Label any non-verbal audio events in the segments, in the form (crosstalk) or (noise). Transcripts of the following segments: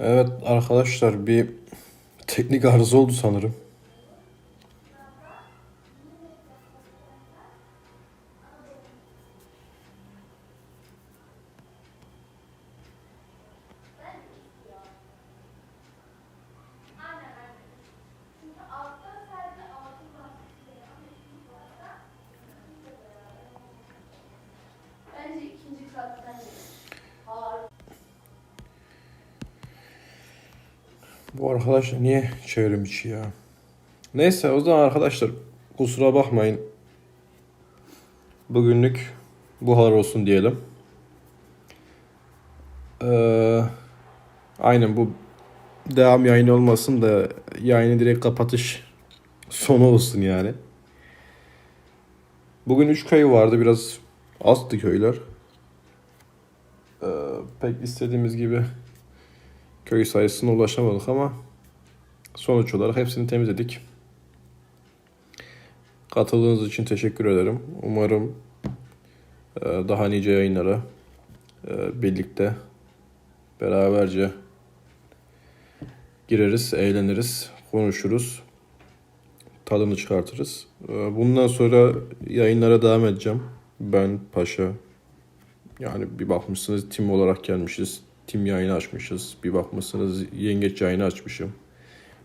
Evet arkadaşlar bir teknik arıza oldu sanırım. Bence ikinci Bu arkadaşlar niye çevrim içi ya? Neyse o zaman arkadaşlar kusura bakmayın. Bugünlük bu kadar olsun diyelim. Ee, aynen bu devam yayını olmasın da yayını direkt kapatış sonu olsun yani. Bugün 3 köy vardı biraz azdı köyler. Ee, pek istediğimiz gibi köy sayısına ulaşamadık ama sonuç olarak hepsini temizledik. Katıldığınız için teşekkür ederim. Umarım e, daha nice yayınlara e, birlikte beraberce gireriz, eğleniriz, konuşuruz, tadını çıkartırız. E, Bundan sonra yayınlara devam edeceğim. Ben Paşa. Yani bir bakmışsınız tim olarak gelmişiz. Tim yayını açmışız. Bir bakmışsınız yengeç yayını açmışım.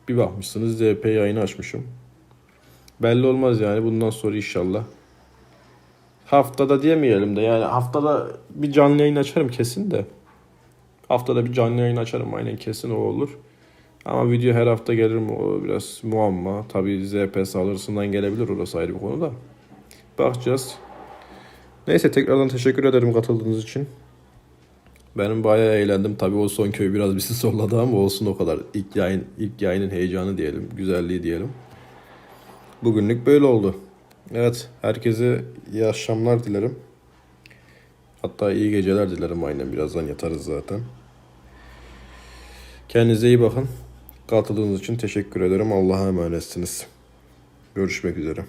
Bir bakmışsınız ZP yayını açmışım. Belli olmaz yani bundan sonra inşallah. Haftada diyemeyelim de yani haftada bir canlı yayın açarım kesin de. Haftada bir canlı yayın açarım aynen kesin o olur. Ama video her hafta gelir mi o biraz muamma. Tabi ZP saldırısından gelebilir orası ayrı bir konu da. Bakacağız. Neyse tekrardan teşekkür ederim katıldığınız için. Benim bayağı eğlendim. Tabii o son köy biraz bizi (laughs) zorladı ama olsun o kadar. İlk yayın, ilk yayının heyecanı diyelim, güzelliği diyelim. Bugünlük böyle oldu. Evet, herkese iyi akşamlar dilerim. Hatta iyi geceler dilerim aynen. Birazdan yatarız zaten. Kendinize iyi bakın. Katıldığınız için teşekkür ederim. Allah'a emanetsiniz. Görüşmek üzere.